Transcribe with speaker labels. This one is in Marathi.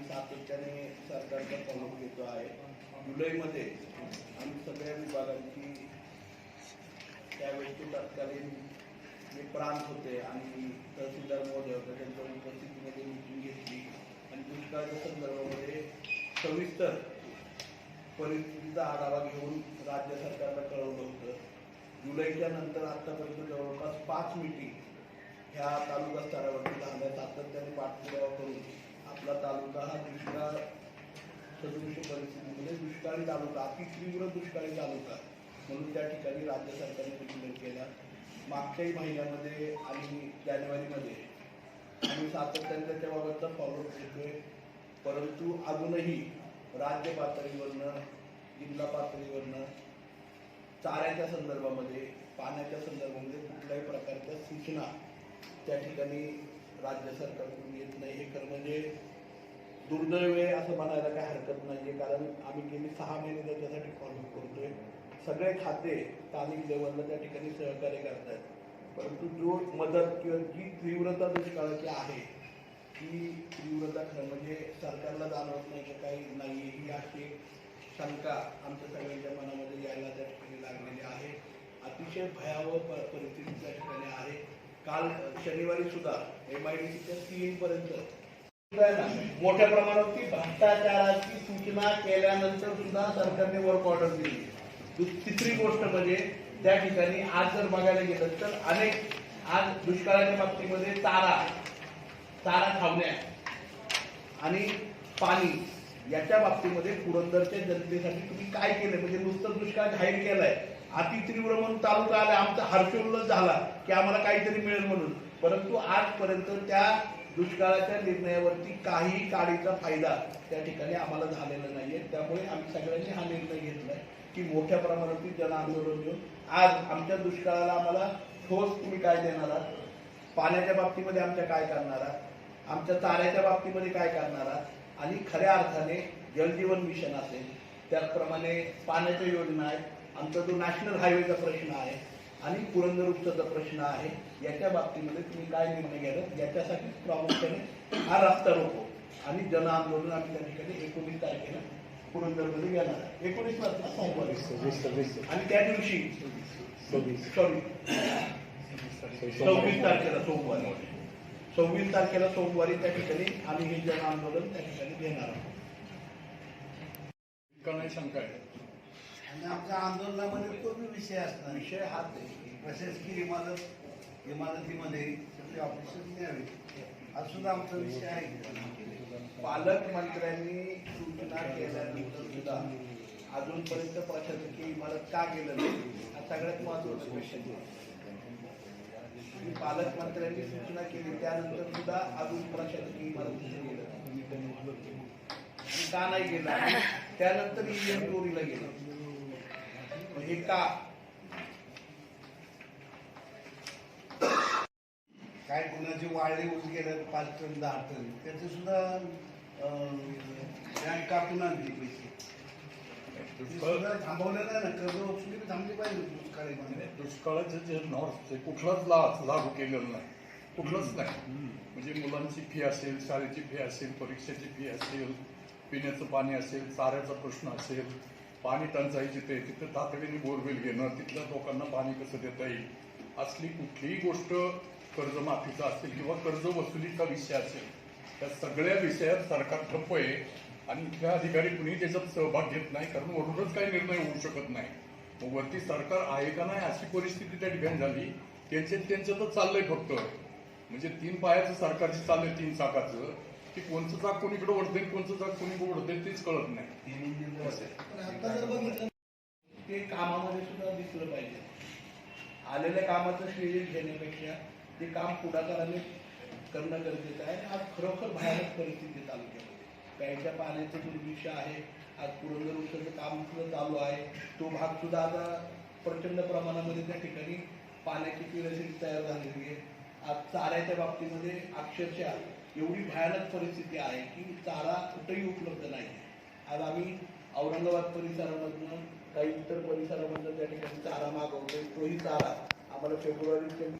Speaker 1: सरकारचा फॉलो घेतो आहे. जुलैमध्ये आम्ही सगळ्या विभागांची त्यावेळेचे तत्कालीन जे प्रांत होते आणि तहसीलदार महोदय होते त्यांच्या उपस्थितीमध्ये मिटिंग घेतली. आणि दुष्काळाच्या संदर्भामध्ये सविस्तर परिस्थितीचा आढावा घेऊन राज्य सरकारला कळवलं होतं. जुलैच्या नंतर आतापर्यंत जवळपास पाच मिटिंग ह्या तालुका स्तरावरती झाल्या. सातत्याने पाठपुरावा करून आपला तालुका हा दुष्काळ सदृश परिस्थितीमध्ये दुष्काळी तालुका अति तीव्र दुष्काळी तालुका म्हणून त्या ठिकाणी राज्य सरकारने डिक्लेअर केला. मागच्याही महिन्यामध्ये आणि जानेवारीमध्ये आम्ही सातत्याने त्याच्याबाबतचा फॉलोअप घेतोय. परंतु अजूनही राज्य पातळीवरनं जिल्हा पातळीवरनं चाऱ्याच्या संदर्भामध्ये पाण्याच्या संदर्भामध्ये कुठल्याही प्रकारच्या सूचना त्या ठिकाणी राज्य सरकारकडून येत नाही. हे खरं म्हणजे दुर्दैव आहे असं म्हणायला काही हरकत नाही आहे कारण आम्ही गेली सहा महिने त्याच्यासाठी फॉलो करतोय. सगळे खाते स्थानिक लेवलला त्या ठिकाणी सहकार्य करतायत. परंतु जो मदत किंवा जी तीव्रता दुष्काळाची आहे ती तीव्रता खरं म्हणजे सरकारला जाणवत नाही की काही नाही ही अशी शंका आमच्या सगळ्यांच्या मनामध्ये यायला त्या ठिकाणी लागलेली आहे. अतिशय भयावह परिस्थिती त्या ठिकाणी काल शनिवारी सुद्धा एम आय डी सीच्या तीन पर्यंत मोठ्या प्रमाणावरती भ्रष्टाचाराची सूचना केल्यानंतर सुद्धा सरकारने वर्क ऑर्डर दिली. तिसरी गोष्ट म्हणजे त्या ठिकाणी आज जर बघायला गेलं तर अनेक आज दुष्काळाच्या बाबतीमध्ये चारा चारा खावण्या आणि पाणी याच्या बाबतीमध्ये पुरंदरच्या जनतेसाठी तुम्ही काय केलं म्हणजे नुसतं दुष्काळ जाहीर केलाय. अति तीव्र म्हणून तालुका आला आमचा हर्षोल्लास झाला की आम्हाला काहीतरी मिळेल म्हणून. परंतु आजपर्यंत त्या दुष्काळाच्या निर्णयावरती काही काळीचा फायदा त्या ठिकाणी आम्हाला झालेला नाहीये. त्यामुळे आम्ही सगळ्यांनी हा निर्णय घेतलाय की मोठ्या प्रमाणातील जन आंदोलन घेऊन आज आमच्या दुष्काळाला आम्हाला ठोस तुम्ही काय देणार आहात. पाण्याच्या बाबतीमध्ये आमच्या काय करणार आहात? आमच्या चाऱ्याच्या बाबतीमध्ये काय करणार आहात? आणि खऱ्या अर्थाने जलजीवन मिशन असेल त्याचप्रमाणे पाण्याच्या योजना आहेत आमचा जो नॅशनल हायवेचा प्रश्न आहे आणि पुरंदर प्रश्न आहे याच्या बाबतीमध्ये तुम्ही काय निर्णय घ्याल? याच्यासाठी प्रामुख्याने हा रस्ता रोको आणि जन आंदोलन आम्ही त्या ठिकाणी एकोणीस तारखेला पुरंदरमध्ये घेणार आहे. एकोणीस तारखेला सोमवारी. आणि त्या दिवशी सॉरी सव्वीस तारखेला सोमवारी. सव्वीस तारखेला सोमवारी त्या ठिकाणी आम्ही हे जन आंदोलन त्या ठिकाणी घेणार आहोत.
Speaker 2: शंका आहे
Speaker 3: आणि आमच्या आंदोलनामध्ये तो विषय असणार.
Speaker 1: विषय हाच आहे
Speaker 3: प्रशासकीय इमारत इमारतीमध्ये सगळे ऑफिसर न्यावे. हा सुद्धा आमचा विषय आहे.
Speaker 1: पालकमंत्र्यांनी सूचना केल्यानंतर सुद्धा अजूनपर्यंत प्रशासकीय इमारत का गेलं नाही हा सगळ्यात महत्त्वाचा विषय आहे. पालकमंत्र्यांनी सूचना केली त्यानंतर सुद्धा अजून प्रशासकीय इमारत गेलं का नाही गेलं? त्यानंतर ईएम टोरीला गेलं. का
Speaker 3: काय कोणाचे वाळले ऊस गेले पाच टन दहा टन त्याचे सुद्धा बँक कापून आणली पैसे. थांबवलं नाही ना. कर्ज थांबली पाहिजे दुष्काळीमध्ये
Speaker 2: दुष्काळाचं जे नॉर्थ ते कुठलाच ला- लागू केलेलं नाही. कुठलंच नाही. म्हणजे मुलांची फी असेल शाळेची फी असेल परीक्षेची फी असेल पिण्याचं पाणी असेल चाऱ्याचा प्रश्न असेल पाणी टंचाई जिथे तिथं तातडीने बोरवेल घेणं तिथल्या लोकांना पाणी कसं देता येईल असली कुठलीही गोष्ट कर्जमाफीचा असेल किंवा कर्ज वसुलीचा विषय असेल त्या सगळ्या विषयात सरकार ठप्प आहे आणि इथल्या अधिकारी कुणी त्याच्यात सहभाग घेत नाही कारण वरूनच काही निर्णय होऊ शकत नाही. मग वरती सरकार आहे का नाही अशी परिस्थिती त्या ठिकाणी झाली त्यांचे त्यांचं तर चाललंय फक्त. म्हणजे तीन पायाचं सरकारची चाललंय तीन चाकाचं. की कोणचं चाक कोणीकडे ओढते कोणचं चाक कोणी ओढते तेच कळत नाही. असं
Speaker 3: आता जर बघितलं
Speaker 1: ते कामामध्ये सुद्धा दिसलं पाहिजे. आलेल्या कामाचं श्रेय घेण्यापेक्षा ते काम पुढाकाराने करणं गरजेचं आहे. आज खरोखर भयानक परिस्थिती तालुक्यामध्ये. प्यायच्या पाण्याचं दुर्भिक्ष आहे. आज पुरंदर उत्तरचं काम सुद्धा चालू आहे. तो भाग सुद्धा आता प्रचंड प्रमाणामध्ये त्या ठिकाणी पाण्याची पिण्याची तयार झालेली आहे. चाऱ्याच्या बाबतीमध्ये अक्षरशः एवढी भयानक परिस्थिती आहे की चारा कुठेही उपलब्ध नाही. आज आम्ही औरंगाबाद परिसरामधनं काही इतर परिसरामधनं त्या ठिकाणी चारा मागवतोय. तोही चारा आम्हाला फेब्रुवारीच्या